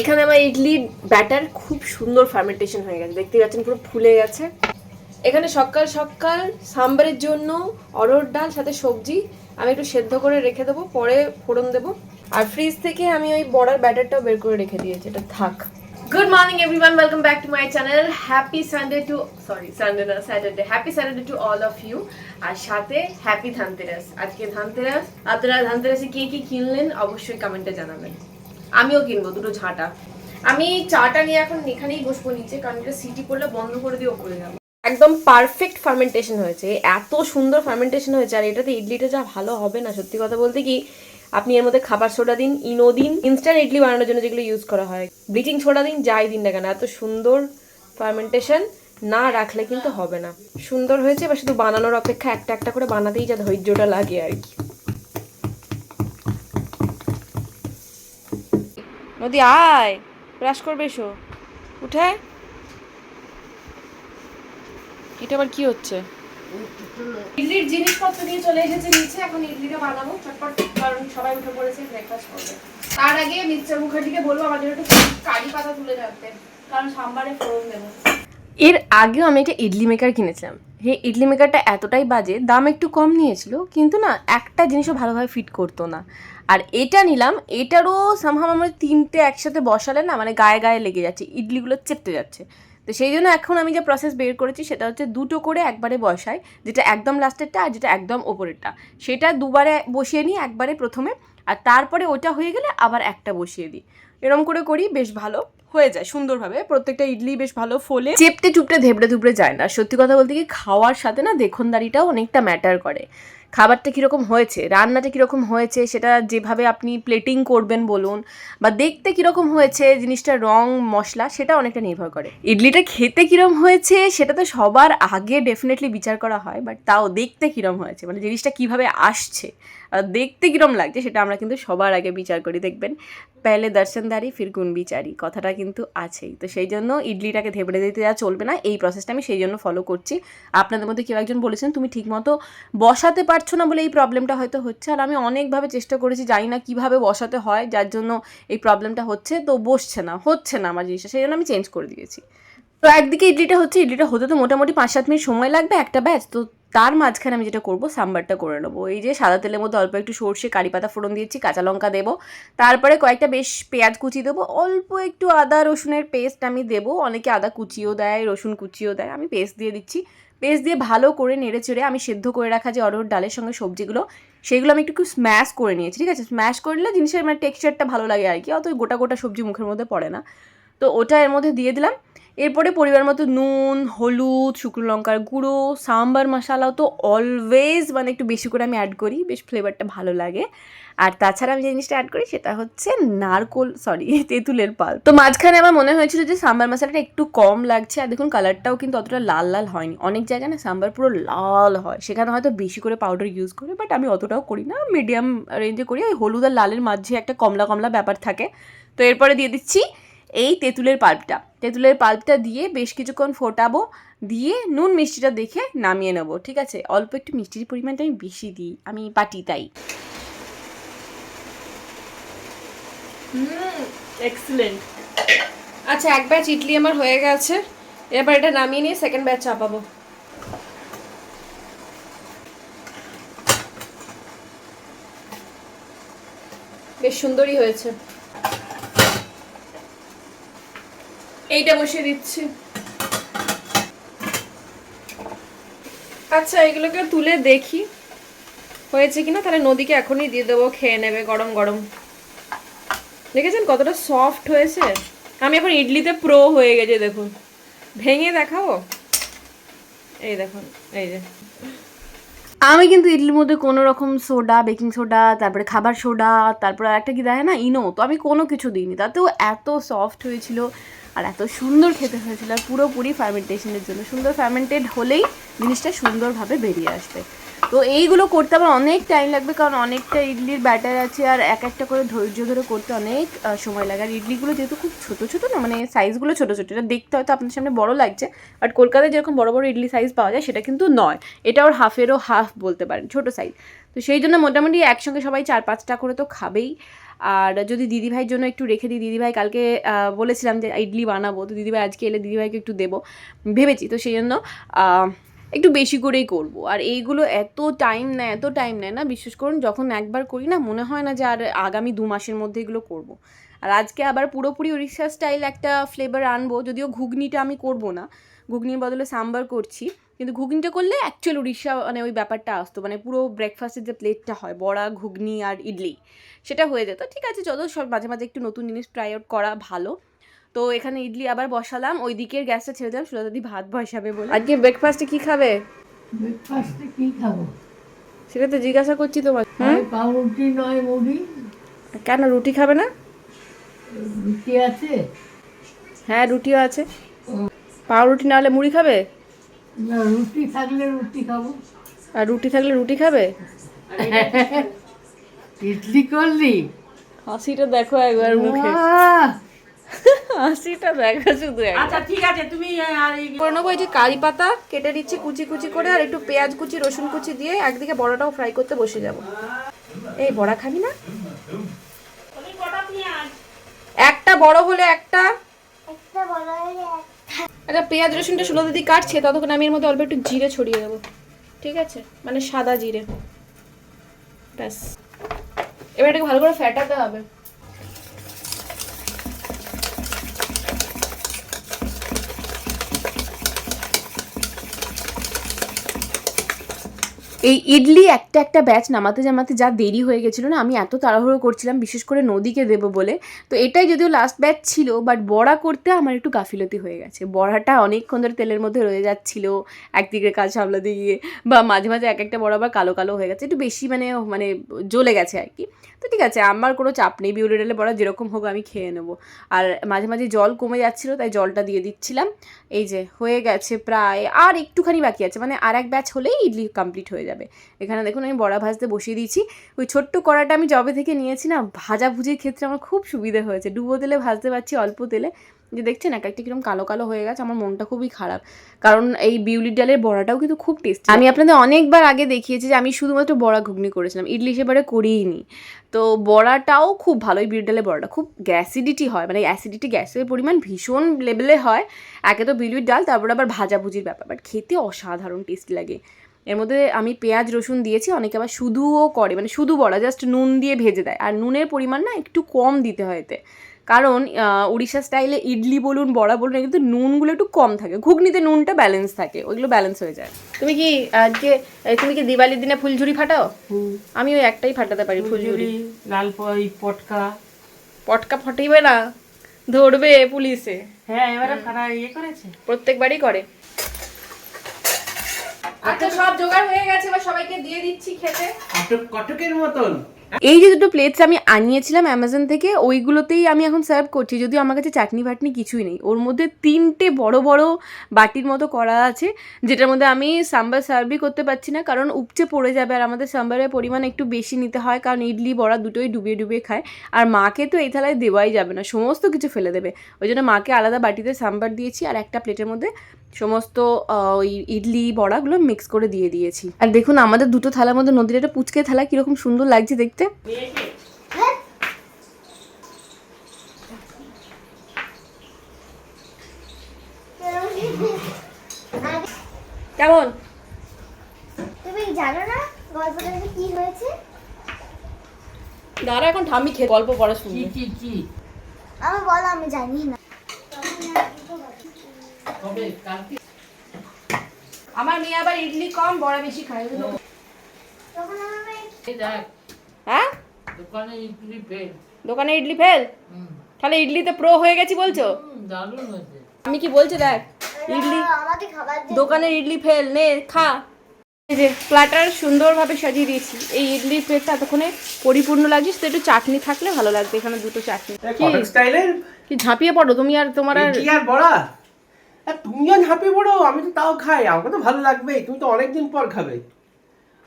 এখানে আমার ইডলির ব্যাটার খুব সুন্দর ফার্মেন্টেশন হয়ে গেছে। দেখতে পাচ্ছেন পুরো ফুলে গেছে। এখানে সকাল সকাল সাম্বারের জন্য অরহর ডাল, সাথে সবজি আমি একটু সেদ্ধ করে রেখে দেবো, পরে ফোড়ন দেবো। আর ফ্রিজ থেকে আমি ওই বড়ার ব্যাটারটাও বের করে রেখে দিয়েছি, এটা থাক। Good morning everyone welcome back to my channel happy Sunday to sorry Sunday না Saturday happy Saturday to all of you আর সাথে হ্যাপি ধানতেরাস আজকে ধানতেরাস আপনারা ধানতেরাসে কি কি কিনলেন অবশ্যই কমেন্টে জানাবেন। আমিও কিনবো, দুটো ঝাঁটা। আমি চাটা নিয়ে এখন এখানেই বসবো নিচে, কারণ এটা সিটি করলে বন্ধ করে দিয়ে ওপরে যাব। একদম পারফেক্ট ফার্মেন্টেশন হয়েছে, এত সুন্দর ফার্মেন্টেশন হয়েছে, আর এটাতে ইডলিটা যা ভালো হবে না, সত্যি কথা বলতে কি, আপনি এর মধ্যে খাবার সোডা দিন, ইনো দিন ইনস্ট্যান্ট ইডলি বানানোর জন্য যেগুলো ইউজ করা হয় ব্লিচিং সোডা দিন, যাই দিন না কেন, এত সুন্দর ফার্মেন্টেশন না রাখলে কিন্তু হবে না। সুন্দর হয়েছে, এবার শুধু বানানোর অপেক্ষা একটা একটা করে বানাতেই যা ধৈর্যটা লাগে আর কি। নদী আয় ব্রাশ করবে এসো। উঠে। এটা আবার কি হচ্ছে? ইডলির জিনিসপত্র নিয়ে চলে এসেছে নিচে এখন ইডলিটা বানাবো। চটপট কারণ সবাই উঠে পড়েছে ব্রেকফাস্ট করবে। তার আগে মিস্টার মুখার্জিকে বলব আমাদের একটু কারি পাতা তুলে রাখতে কারণ সাম্বারে ফোড়ন দেবো। এর আগেও আমি একটা ইডলি মেকার কিনেছিলাম। এই ইডলি মেকারটা এতটাই বাজে, দাম একটু কম নিয়েছিল, কিন্তু না, একটা জিনিসও ভালোভাবে ফিট করতো না। আর এটা নিলাম, এটারও সামহাম আমার তিনটে একসাথে বসালে না মানে গায়ে গায়ে লেগে যাচ্ছে, ইডলিগুলো চেপতে যাচ্ছে। তো সেই জন্য এখন আমি যে প্রসেস বের করেছি, সেটা হচ্ছে দুটো করে একবারে বসাই, যেটা একদম লাস্টেরটা আর যেটা একদম ওপরেরটা। সেটা দুবারে বসিয়ে নিই, একবারে প্রথমে। আর তারপরে ওটা হয়ে গেলে আবার একটা বসিয়ে দিই। এরম করে করি, বেশ ভালো হয়ে যায় সুন্দরভাবে। প্রত্যেকটা ইডলি বেশ ভালো ফোলে। চেপটে চুপটে ধেবড়ে ধুবড়ে যায় না। সত্যি কথা বলতে কি খাওয়ার সাথে না দেখনদারিটাও অনেকটা ম্যাটার করে। খাবারটা কীরকম হয়েছে, রান্নাটা কীরকম হয়েছে, সেটা যেভাবে আপনি প্লেটিং করবেন বলুন, বা দেখতে কীরকম হয়েছে জিনিসটার রং, মশলা, সেটা অনেকটা নির্ভর করে। ইডলিটা খেতে কীরকম হয়েছে, সেটা তো সবার আগে ডেফিনেটলি বিচার করা হয় বাট তাও দেখতে কীরকম হয়েছে মানে জিনিসটা কীভাবে আসছে দেখতে কীরকম লাগছে সেটা আমরা কিন্তু সবার আগে বিচার করি, দেখবেন। পেলে দর্শনদারি, ফির গুণ বিচারি কথাটা কিন্তু আছেই। তো সেই জন্য ইডলিটাকে ধেবড়ে দিতে যা চলবে না, এই প্রসেসটা আমি সেই জন্য ফলো করছি। আপনাদের মধ্যে কেউ একজন বলেছেন, তুমি ঠিকমতো বসাতে পারছ না বলে এই প্রবলেমটা হয়তো হচ্ছে। আর আমি অনেকভাবে চেষ্টা করেছি, জানি না কীভাবে বসাতে হয়, যার জন্য এই প্রবলেমটা হচ্ছে, তো বসছে না, হচ্ছে না আমার জিনিসটা, সেই জন্য আমি চেঞ্জ করে দিয়েছি। তো একদিকে ইডলিটা হচ্ছে, ইডলিটা হতে তো মোটামুটি পাঁচ সাত মিনিট সময় লাগবে, একটা ব্যাচ তো তার মাঝখানে আমি যেটা করব, সাম্বারটা করে নেব। এই যে সাদা তেলের মধ্যে অল্প একটু সর্ষে কারি পাতা ফোড়ন দিয়েছি, কাঁচা লঙ্কা দেবো। তারপরে কয়েকটা বেশ পেঁয়াজ কুচি দেবো। অল্প একটু আদা, রসুনের পেস্ট আমি দেবো। অনেকে আদা কুচিও দেয়, রসুন কুচিও দেয়। আমি পেস্ট দিয়ে দিচ্ছি। পেস্ট দিয়ে ভালো করে নেড়ে চেড়ে আমি সেদ্ধ করে রাখা যে অরহর ডালের সঙ্গে সবজিগুলো, সেগুলো আমি একটু একটু স্ম্যাশ করে নিয়েছি, ঠিক আছে? স্ম্যাশ করলে জিনিসের মানে টেক্সচারটা ভালো লাগে আর কি। অত গোটা গোটা সবজি মুখের মধ্যে পড়ে না। তো ওটা এর মধ্যে দিয়ে দিলাম। এরপরে পরিবার মতো নুন, হলুদ, শুকনো লঙ্কার গুঁড়ো, সাম্বার মশালাও তো অলওয়েজ মানে একটু বেশি করে আমি অ্যাড করি, বেশ ফ্লেভারটা ভালো লাগে। আর তাছাড়া আমি যে জিনিসটা অ্যাড করি সেটা হচ্ছে নারকোল সরি তেঁতুলের পাল। তো মাঝখানে আমার মনে হয়েছিল যে সাম্বার মশলাটা একটু কম লাগছে, আর দেখুন কালারটাও কিন্তু অতটা লাল লাল হয়নি। অনেক জায়গায় না সাম্বার পুরো লাল হয়, সেখানে হয়তো বেশি করে পাউডার ইউজ করে বাট আমি অতটাও করি না মিডিয়াম রেঞ্জে করি। ওই হলুদ আর লালের মাঝে একটা কমলা কমলা ব্যাপার থাকে। তো এরপরে দিয়ে দিচ্ছি এই তেঁতুলের পাল্পটা। তেঁতুলের পাল্পটা দিয়ে বেশ কিছুক্ষণ ফোটাবো, দিয়ে নুন মিষ্টিটা দেখে নামিয়ে নেব, ঠিক আছে? অল্প একটু মিষ্টির পরিমাণটা আমি বেশি দিই, আমি পাটি তাই। এক্সিলেন্ট আচ্ছা এক ব্যাচ ইডলি আমার হয়ে গেছে। এবার এটা নামিয়ে নিয়ে সেকেন্ড ব্যাচ চাপাবো। বেশ সুন্দরই হয়েছে। এইটা বসিয়ে দিচ্ছি। আচ্ছা এগুলোকে তুলে দেখি। হয়েছে কিনা? তাহলে নদীকে এখনই দিয়ে দেবো, খেয়ে নেবে, গরম গরম। দেখেছেন কতটা সফট হয়েছে? আমি এখন ইডলিতে প্রো হয়ে গেছে, দেখুন। ভেঙে দেখাবো? এই দেখুন, এই যে। আমি কিন্তু ইডলির মধ্যে কোনো রকম সোডা বেকিং সোডা তারপরে খাবার সোডা তারপরে একটা কি দেয় না ইনো তো আমি কোনো কিছু দিইনি। তাতেও এত সফট হয়েছিল। আর এত সুন্দর খেতে হয়েছিল আর পুরোপুরি ফার্মেন্টেশনের জন্য। সুন্দর ফার্মেন্টেড হলেই জিনিসটা সুন্দরভাবে বেরিয়ে আসবে। তো এইগুলো করতে আমার অনেক টাইম লাগবে কারণ অনেকটা ইডলির ব্যাটার আছে আর এক একটা করে ধৈর্য ধরে করতে অনেক সময় লাগে। আর ইডলিগুলো যেহেতু খুব ছোটো ছোটো না মানে সাইজগুলো ছোটো ছোটো, এটা দেখতে হয়তো আপনার সামনে বড় লাগছে বাট কলকাতায় যেরকম বড় বড় ইডলি সাইজ পাওয়া যায়, সেটা কিন্তু নয়। এটা ওর হাফেরও হাফ বলতে পারেন, ছোটো সাইজ তো সেই জন্য মোটামুটি একসঙ্গে সবাই চার পাঁচটা করে তো খাবেই। আর যদি দিদিভাইয়ের জন্য একটু রেখে দিই, দিদিভাই কালকে বলেছিলাম যে ইডলি বানাবো, তো দিদিভাই আজকে এলে দিদিভাইকে একটু দেবো। ভেবেছি, তো সেই জন্য একটু বেশি করেই করব। আর এইগুলো এত টাইম নেয়, এত টাইম নেয় না, বিশ্বাস করুন, যখন একবার করি না, মনে হয় না যে আর আগামী দু মাসের মধ্যে এগুলো করব। আর আজকে আবার পুরোপুরি উড়িষ্যা স্টাইল একটা ফ্লেভার আনব, যদিও ঘুগনিটা আমি করব না। ঘুগনির বদলে সাম্বার করছি। কিন্তু ঘুগনিটা করলে অ্যাকচুয়াল উড়িষ্যা মানে ওই ব্যাপারটা আসতো। মানে পুরো ব্রেকফাস্টের যে প্লেটটা হয় বড়া ঘুগনি আর ইডলি সেটা হয়ে যেত। ঠিক আছে যত সব মাঝে মাঝে একটু নতুন জিনিস ট্রাই আউট করা ভালো। তো এখানে ইডলি আবার বসালাম ওই দিকের গ্যাসটা ছেড়ে দিলাম সুলতাদি ভাত বসাবে বলে। আজকে ব্রেকফাস্টে কি খাবে? ব্রেকফাস্টে কি খাব? সেটা তো জিজ্ঞাসা করছি তোমার হয় পাউরুটি নয় মুড়ি। কেন রুটি খাবে না? রুটি আছে। হ্যাঁ রুটিও আছে। পাউরুটি না হলে মুড়ি খাবে? রুটি থাকলে রুটি খাব। আর রুটি থাকলে রুটি খাবে? ইডলি করলি? হাসিটা দেখো একবার মুখে! হাসিটা দেখো শুধু আচ্ছা ঠিক আছে তুমি আর এই- করে নেব এই যে কারি পাতা কেটে দিচ্ছি কুচি কুচি করে আর একটু পেঁয়াজ কুচি রসুন কুচি দিয়ে একদিকে বড়াটাও ফ্রাই করতে বসে যাব। এই বড়া খাবি না? একটা বড় হলে একটা। আচ্ছা পেঁয়াজ, রসুনটা শুনো দিদি কাটছে, ততক্ষণ আমি এর মধ্যে অল্প একটু জিরে ছড়িয়ে দেবো। ঠিক আছে? মানে সাদা জিরে। ব্যাস। এবার এটাকে ভালো করে ফ্যাটাতে হবে। এই ইডলি একটা একটা ব্যাচ নামাতে জামাতে যা দেরি হয়ে গেছিল না, আমি এত তাড়াহুড়ো করছিলাম, বিশেষ করে নদীকে দেব বলে। তো এটাই যদিও লাস্ট ব্যাচ ছিল বাট বড়া করতে আমার একটু গাফিলতি হয়ে গেছে। বড়াটা অনেকক্ষণ ধরে তেলের মধ্যে রয়ে যাচ্ছিল, একদিকে কাজ সামলাতে গিয়ে, বা মাঝে মাঝে এক একটা বড়া আবার কালো কালো হয়ে গেছে, একটু বেশি মানে মানে জ্বলে গেছে আর কি। ঠিক আছে, আমার কোনো চাপ নেই বিউলি ডালে বড়া যেরকম হোক আমি খেয়ে নেব। আর মাঝে মাঝে জল কমে যাচ্ছিল, তাই জলটা দিয়ে দিচ্ছিলাম। এই যে, হয়ে গেছে প্রায় আর একটুখানি বাকি আছে মানে আর এক ব্যাচ হলেই ইডলি কমপ্লিট হয়ে যাবে। এখানে দেখুন, আমি বড়া ভাজতে বসিয়ে দিয়েছি। ওই ছোট্ট কড়াটা আমি জবে থেকে নিয়েছি না, ভাজা ভুজির ক্ষেত্রে আমার খুব সুবিধা হয়েছে। ডুবো তেলে ভাজতে পারছি অল্প তেলে। যে দেখছেন, এক একটা কীরকম কালো কালো হয়ে গেছে, আমার মনটা খুবই খারাপ। কারণ এই বিউলির ডালের বড়াটাও কিন্তু খুব টেস্টি আমি আপনাদের অনেকবার আগে দেখিয়েছি যে আমি শুধুমাত্র বড়া ঘুগনি করেছিলাম ইডলি সেবারে করিইনি। তো বড়াটাও খুব ভালো, এই বিউলির ডালের বড়াটা। খুব গ্যাসিডিটি হয় মানে অ্যাসিডিটি গ্যাসের পরিমাণ ভীষণ লেভেলে হয়। একে তো বিউলির ডাল, তারপর আবার ভাজাভুজির ব্যাপার। বাট খেতে অসাধারণ টেস্টি লাগে। এর মধ্যে আমি পেঁয়াজ, রসুন দিয়েছি, অনেকে আবার শুধুও করে মানে শুধু বড়া জাস্ট নুন দিয়ে ভেজে দেয়। আর নুনের পরিমাণ না, একটু কম দিতে হয় এতে। কারণ উড়িষ্যা স্টাইলে ইডলি বলুন বড়া বলুন কিন্তু নুনগুলো একটু কম থাকে। ঘুগনিতে নুনটা ব্যালেন্স থাকে ওইগুলো ব্যালেন্স হয়ে যায়। তুমি কি আজকে তুমি কি দিওয়ালির দিনে ফুলঝুরি ফাটাও? আমি ওই একটাই ফাটাতে পারি ফুলঝুরি লাল পটকা। পটকা ফাটিবে না ধরবে পুলিশে। হ্যাঁ এবারে ফাটা ইয়ে করেছে? প্রত্যেকবারই করে। আচ্ছা সব জোগাড় হয়ে গেছে এবার সবাইকে দিয়ে দিচ্ছি খেতে। কটকের মতন। এই যে দুটো প্লেটস আমি আনিয়েছিলাম অ্যামাজন থেকে, ওইগুলোতেই আমি এখন সার্ভ করছি, যদিও আমার কাছে চাটনি ফাটনি কিছুই নেই। ওর মধ্যে তিনটে বড় বড় বাটির মতো করা আছে, যেটার মধ্যে আমি সাম্বার সার্ভই করতে পারছি না, কারণ উপচে পড়ে যাবে আর আমাদের সাম্বারের পরিমাণ একটু বেশি নিতে হয়, কারণ ইডলি, বড়া দুটোই ডুবিয়ে ডুবিয়ে খায়। আর মাকে তো এই থালায় দেওয়াই যাবে না, সমস্ত কিছু ফেলে দেবে। ওই জন্য মাকে আলাদা বাটিতে সাম্বার দিয়েছি, আর একটা প্লেটের মধ্যে সমস্ত ওই ইডলি, বড়াগুলো মিক্স করে দিয়ে দিয়েছি। আর দেখুন, আমাদের দুটো থালার মধ্যে নদীর একটা পুচকে থালা কীরকম সুন্দর লাগছে, দেখতে কেমন? তুমি জানো না গল্পটাতে কি হয়েছে? দাঁড়া এখন ঠামি খেয়ে গল্প পড়া কি শুনবে। কি কি আমি বলো আমি জানি না। আমার মেয়ে আবার ইডলি কম বড়া বেশি খায়। ওই তখন আমার মেয়ে দেখ। হ্যাঁ? দোকানে ইডলি ফেল। দোকানে ইডলি ফেল? তাহলে ইডলিতে প্রো হয়ে গেছি বলছো? আমি কি বলছি দেখ ইডলি দোকানের ইডলি ফেল নে খা। এই যে প্ল্যাটার সুন্দরভাবে সাজিয়ে দিয়েছি। এই ইডলির প্লেটটা এতক্ষণে পরিপূর্ণ লাগছে তো একটু চাটনি থাকলে ভালো লাগবে এখানে দুটো চাটনি। কি? কটক স্টাইলের? কি ঝাঁপিয়ে পড়ো তুমি আর তোমার আর ইডলি আর বড়া আর তুমিও ঝাঁপিয়ে পড়ো আমি তো তাও খাই আমাকে তো ভালো লাগবেই তুমি তো অনেকদিন পর খাবে।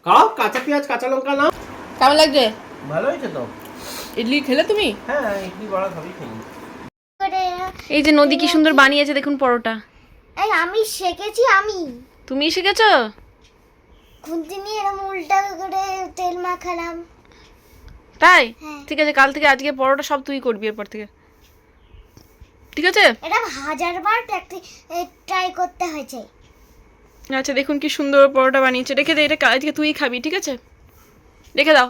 খাও কাঁচা পেঁয়াজ কাঁচা লঙ্কা নাও। কেমন লাগছে? ভালো হয়েছে তো। ইডলি খেলে তুমি? হ্যাঁ ইডলি বড়া সবই খাই এই যে নদী কি সুন্দর বানিয়েছে দেখুন পরোটা। এই আমি শিখেছি আমি। তুমি শিখেছো খুন্তি নিয়ে এরকম উল্টা করে তেল মাখালাম। তাই? হ্যাঁ। ঠিক আছে কাল থেকে আজকে পরোটা সব তুই করবি এরপর থেকে। ঠিক আছে? এটা হাজারবার ট্রাই করতে হয়েছে। আচ্ছা দেখুন কি সুন্দর পরোটা বানিয়েছে। রেখে দে এটা আজকে তুই খাবি ঠিক আছে? রেখে দাও।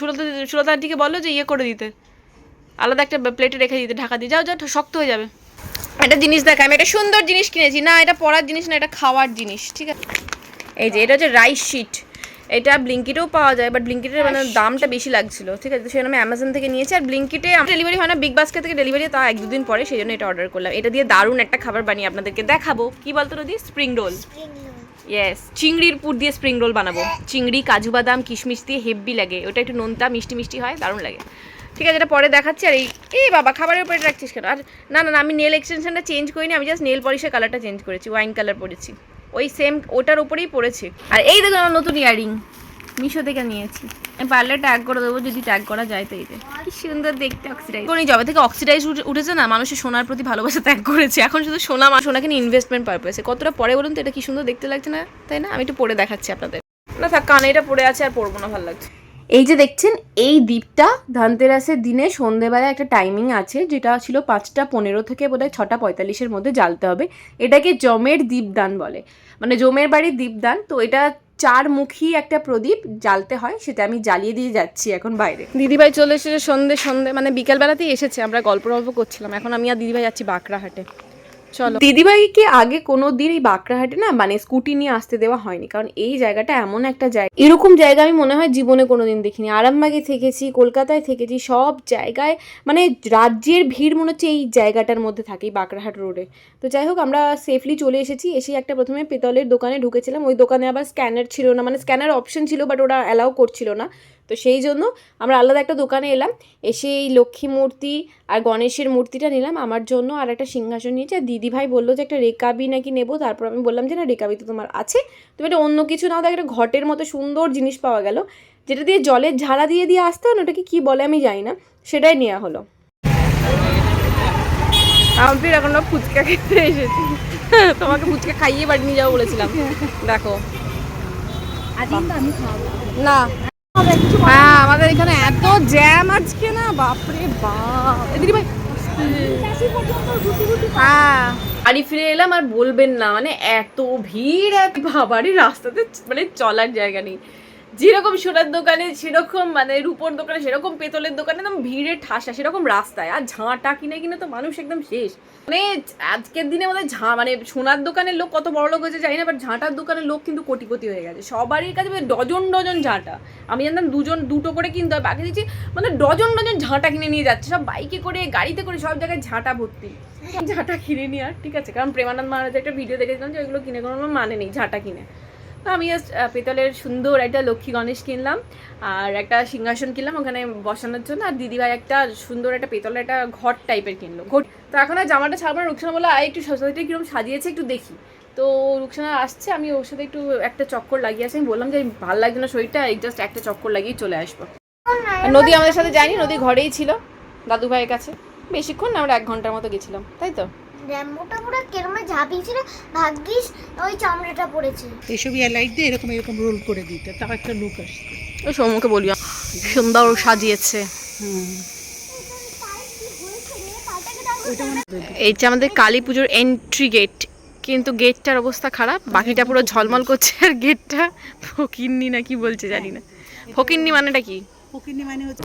সুলতা সুলতার দিকে বলো যে ইয়ে করে দিতে। আলাদা একটা প্লেটে রেখে দিতে ঢাকা দিয়ে। যাও যাও শক্ত হয়ে যাবে। একটা জিনিস দেখ আমি একটা সুন্দর জিনিস কিনেছি। না এটা পড়ার জিনিস না এটা খাওয়ার জিনিস ঠিক আছে? এই যে এটা হচ্ছে রাইস শিট এটা ব্লিঙ্কিটেও পাওয়া যায় বাট ব্লিঙ্কিটের মানে দামটা বেশি লাগছিল ঠিক আছে? সেজন্য আমি অ্যামাজন থেকে নিয়েছি আর ব্লিঙ্কিটে আমার ডেলিভারি হয় না বিগ বাস্কেট থেকে ডেলিভারি তা এক দুদিন পরে সেই জন্য এটা অর্ডার করলাম। এটা দিয়ে দারুণ একটা খাবার বানিয়ে আপনাদেরকে দেখাবো। কি বলতো নদী spring roll spring roll yes চিংড়ির পুর দিয়ে স্প্রিং রোল বানাবো। চিংড়ি, কাজু বাদাম, কিশমিশ দিয়ে হেভি লাগে। ওটা একটু নোনতা, মিষ্টি মিষ্টি হয়, দারুণ লাগে। ঠিক আছে, এটা পরে দেখাচ্ছি আর এই এই বাবা, খাবারের উপরে রাখছিস কেন? আর না না আমি নেল এক্সটেনশনটা চেঞ্জ করিনি, আমি জাস্ট নেল পলিশের কালারটা চেঞ্জ করেছি ওয়াইন কালার পরেছি। ওই সেম ওটার উপরেই পড়েছে আর এই দেখুন আমার নতুন ইয়ারিং মিশো থেকে নিয়েছি। আমি পারলে ট্যাগ করে দেবো যদি ট্যাগ করা যায় তো যে। কি সুন্দর দেখতে অক্সিডাইজ কোন জবে থেকে অক্সিডাইজ উঠেছে না মানুষের সোনার প্রতি ভালোবাসা ত্যাগ করেছে। এখন শুধু সোনা মা সোনাকে নিয়ে ইনভেস্টমেন্ট পারপাসে কতটা পরে বলুন তো এটা কি সুন্দর দেখতে লাগছে না? তাই না? আমি একটু পরে দেখাচ্ছি আপনাদের। না থাক কানে এটা পরে আছে আর পরবো না ভালো লাগছে। এই যে দেখছেন এই দ্বীপটা ধানতেরাসের দিনে সন্ধেবেলায় একটা টাইমিং আছে যেটা ছিল পাঁচটা পনেরো থেকে বোধহয় ছটা পঁয়তাল্লিশের মধ্যে জ্বালতে হবে। এটাকে জমের দ্বীপদান বলে। মানে জমের বাড়ির দ্বীপদান তো এটা চারমুখী একটা প্রদীপ জ্বালতে হয়, সেটা আমি জ্বালিয়ে দিয়ে যাচ্ছি এখন বাইরে। দিদিভাই চলে এসেছে সন্ধ্যে সন্ধে মানে বিকেলবেলাতেই এসেছে, আমরা গল্প গল্প করছিলাম। এখন আমি আর দিদিভাই যাচ্ছি বাঁকড়াহাটে। চলো। দিদিভাইকে আগে কোনো দিন এই বাঁকড়াহাটে না মানে স্কুটি নিয়ে আসতে দেওয়া হয়নি? কারণ এই জায়গাটা এমন একটা জায়গা এরকম জায়গা আমি মনে হয় জীবনে কোনোদিন দেখিনি। আরামবাগে থেকেছি, কলকাতায় থেকেছি, সব জায়গায় মানে রাজ্যের ভিড় মনে হচ্ছে এই জায়গাটার মধ্যে থাকে এই বাঁকড়াহাট রোডে। তো যাই হোক, আমরা সেফলি চলে এসেছি এসে একটা প্রথমে পেতলের দোকানে ঢুকেছিলাম। ওই দোকানে আবার স্ক্যানার ছিল না মানে স্ক্যানার অপশন ছিল বাট ওরা অ্যালাউ করছিল না। তো সেই জন্য আমরা আলাদা একটা দোকানে এলাম এসে এই লক্ষ্মী মূর্তি আর গণেশের মূর্তিটা নিলাম। আমার জন্য আর একটা সিংহাসন নিয়েছি। আর দিদিভাই বলল যে একটা রেকাবি নাকি নেব। তারপর আমি বললাম যে না রেকাবি তো তোমার আছে। তুমি এটা অন্য কিছু নাও দেখ একটা ঘটের মতো সুন্দর জিনিস পাওয়া গেল। যেটা দিয়ে জলের ঝাড়া দিয়ে দিয়ে আসতে হয় না ওটাকে কী বলে আমি জানি না। সেটাই নেওয়া হলো। আমি এখন ফুচকা খেতে এসেছি। তোমাকে ফুচকা খাইয়ে বাড়ি নিয়ে যাব বলেছিলাম। দেখো। না। হ্যাঁ আমাদের এখানে এত জ্যাম আজকে না বাপরে বাপ। দিদি ভাই হ্যাঁ। বাড়ি ফিরে এলাম আর বলবেন না মানে এত ভিড় এত বাবারই রাস্তাতে মানে চলার জায়গা নেই। যেরকম সোনার দোকানে, সেরকম মানে রূপোর দোকানে, সেরকম পেতলের দোকানে একদম ভিড়ে ঠাসা, সেরকম রাস্তায়। আর ঝাঁটা কিনে কিনে তো মানুষ একদম শেষ। মানে আজকের দিনে আমাদের ঝাঁ মানে সোনার দোকানের লোক কত বড় লোক হয়েছে জানি না বাট ঝাঁটার দোকানের লোক কিন্তু কোটিপতি হয়ে গেছে। সবারই কাছে মানে ডজন ডজন ঝাঁটা। আমি জানতাম দুজন, দুটো করে কিনতে হয়, বাকি দিচ্ছি মানে ডজন ডজন ঝাঁটা কিনে নিয়ে যাচ্ছে। সব বাইকে করে, গাড়িতে করে, সব জায়গায় ঝাঁটা ভর্তি। ঝাঁটা কিনে নিয়ে আর, ঠিক আছে। কারণ প্রেমানন্দ মহারাজের একটা ভিডিও দেখেছিলাম যে, ওইগুলো কিনে কোনো মানে নেই, ঝাঁটা কিনে। তো আমি জাস্ট পেতলের সুন্দর একটা লক্ষ্মী গণেশ কিনলাম, আর একটা সিংহাসন কিনলাম ওখানে বসানোর জন্য, আর দিদিভাই একটা সুন্দর একটা পেতলের একটা ঘট টাইপের কিনলো। ঘট তো এখন আর জামাটা ছাড়বো না রুকসানা বলে আয় একটু সোসাইটি কীরকম সাজিয়েছে একটু দেখি। তো রুকসানা আসছে, আমি ওর সাথে একটু একটা চক্কর লাগিয়ে আসি। আমি বললাম যে, ভালো লাগছে না শরীরটা জাস্ট একটা চক্কর লাগিয়ে চলে আসব। নদী আমাদের সাথে যায়নি, নদী ঘরেই ছিল দাদু ভাইয়ের কাছে। বেশিক্ষণ না, আমরা এক ঘণ্টার মতো গেছিলাম, তাই তো? র্যাম্বোটা পুরো কেরমে ঝাঁপিয়েছিল ভাগ্যিস ওই চামড়াটা পড়েছে। এসবই লাইট দিয়ে এরকম এরকম রোল করে দিতে তার একটা লুক আসতো ওই সৌমুখে বলি সুন্দর সাজিয়েছে। এইটা আমাদের কালী পুজোর এন্ট্রি গেট কিন্তু গেটটার অবস্থা খারাপ বাকিটা পুরো ঝলমল করছে আর গেটটা ফকিন্নি না কি বলছে জানি না। ফকিন্নি মানেটা কি?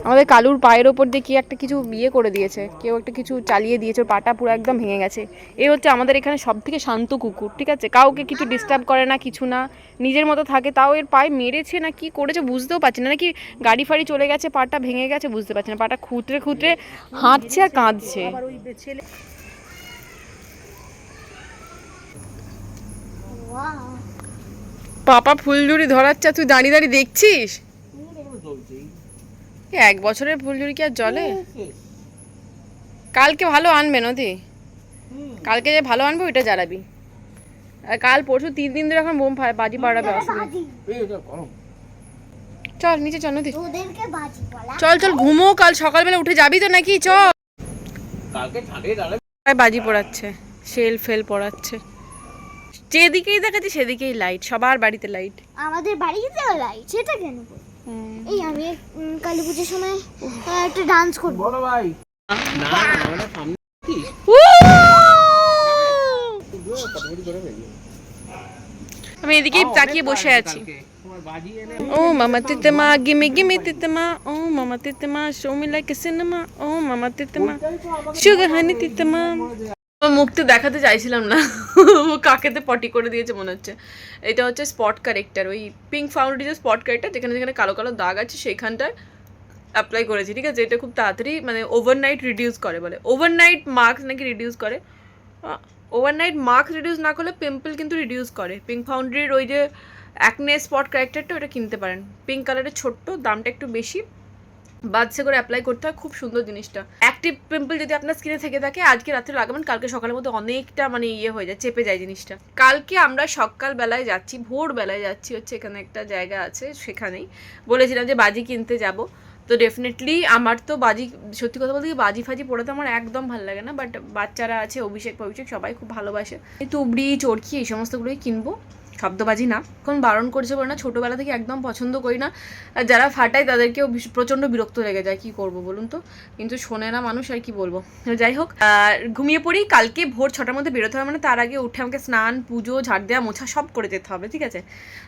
আমাদের কালুর পায়ের ওপর দিয়ে কি একটা কিছু বিয়ে করে দিয়েছে কেউ একটা কিছু চালিয়ে দিয়েছে পাটা পুরো একদম ভেঙে গেছে এ হচ্ছে আমাদের এখানে সব থেকে শান্ত কুকুর ঠিক আছে কাউকে কিছু ডিস্টার্ব করে না কিছু না নিজের মতো থাকে তাও এর পায়ে মেরেছে না কি করেছে বুঝতেও পারছি না নাকি গাড়ি ফাড়ি চলে গেছে পাটা ভেঙে গেছে বুঝতে পারছি না পাটা খুঁতরে খুঁতরে হাঁটছে আর কাঁদছে পাপা ফুলঝুরি ধরাচ্ছে তুই দাঁড়িয়ে দাঁড়িয়ে দেখছিস এক বছরের ফুলঝুরি কি আর জলে? কালকে ভালো আনবে নদী? কালকে যে ভালো আনবে ওইটা জ্বালাবি। আর কাল পরশু তিন দিন ধরে এখন বোম বাজি পাড়াবে চল নিচে চল নদী। চল চল ঘুমো কাল সকালবেলা উঠে যাবি তো নাকি? চল। কালকে বাজি পড়াচ্ছে সেল ফেল পড়াচ্ছে। যেদিকেই দেখাচ্ছি সেদিকেই লাইট সবার বাড়িতে লাইট আমাদের বাড়িতে লাইট সেটা কেন এই আমি কালী পুজোর সময় একটা ডান্স করব। বড় ভাই। না না আমাদের সামনে কি? আমি এদিকেই তাকিয়ে বসে আছি। ও মামা তিতেমা গিমে গিমে তিতেমা oh mama তিতেমা show me like a cinema oh mama তিতেমা sugar হানি তিতেমা। আমার মুখতে দেখাতে চাইছিলাম না। কাকেতে পটি করে দিয়েছে মনে হচ্ছে। এটা হচ্ছে স্পট কারেক্টার ওই পিঙ্ক ফাউন্ডেশন স্পট কারেক্টার যেখানে যেখানে কালো কালো দাগ আছে সেইখানটায় অ্যাপ্লাই করেছি, ঠিক আছে? এটা খুব তাড়াতাড়ি মানে ওভারনাইট রিডিউস করে বলে। ওভারনাইট মার্কস নাকি রিডিউস করে? ওভারনাইট মার্কস রিডিউস না করলে পিম্পল কিন্তু রিডিউস করে। পিঙ্ক ফাউন্ডারির ওই যে অ্যাকনে স্পট ক্যারেক্টারটা ওটা কিনতে পারেন। পিঙ্ক কালারের ছোট্ট, দামটা একটু বেশি। বাদসে করে অ্যাপ্লাই করতে হয়, খুব সুন্দর জিনিসটা। অ্যাক্টিভ পিম্পল যদি আপনার স্কিনে থেকে থাকে, আজকে রাত্রে লাগাবেন, কালকে সকালের মধ্যে অনেকটা মানে ইয়ে হয়ে যায়, চেপে যায় জিনিসটা। কালকে আমরা সকালবেলায় যাচ্ছি, ভোরবেলায় যাচ্ছি, হচ্ছে এখানে একটা জায়গা আছে সেখানেই। বলেছিলাম যে বাজি কিনতে যাব। তো ডেফিনেটলি আমার তো বাজি, সত্যি কথা বলতে বাজি ফাজি পড়াতে আমার একদম ভালো লাগে না বাট বাচ্চারা আছে, অভিষেক অভিষেক সবাই খুব ভালোবাসে। তুবড়ি চরকি এই সমস্তগুলোই কিনবো। শব্দবাজি না। এখন বারণ করছে বলে না, ছোটোবেলা থেকে একদম পছন্দ করি না। আর যারা ফাটায় তাদেরকেও প্রচণ্ড বিরক্ত লেগে যায়, কি করব বলুন তো? কিন্তু শোনে না মানুষ আর কি বলব। যাই হোক ঘুমিয়ে পড়ি, কালকে ভোর ছটার মধ্যে বেরোতে হবে মানে তার আগে উঠে আমাকে স্নান, পুজো, ঝাড় দেওয়া মোছা সব করে যেতে হবে, ঠিক আছে?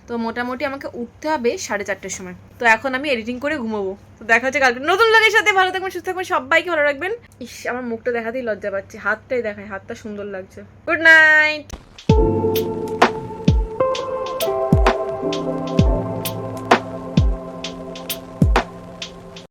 তো মোটামুটি আমাকে উঠতে হবে সাড়ে চারটের সময়। তো এখন আমি এডিটিং করে ঘুমোবো। তো দেখা হচ্ছে কালকে। নতুন লগের সাথে ভালো থাকবেন, সুস্থ থাকবেন, সবাইকে ভালো রাখবেন। ইস, আমার মুখটা দেখাতেই লজ্জা পাচ্ছে। হাতটাই দেখায়, হাতটা সুন্দর লাগছে। Good night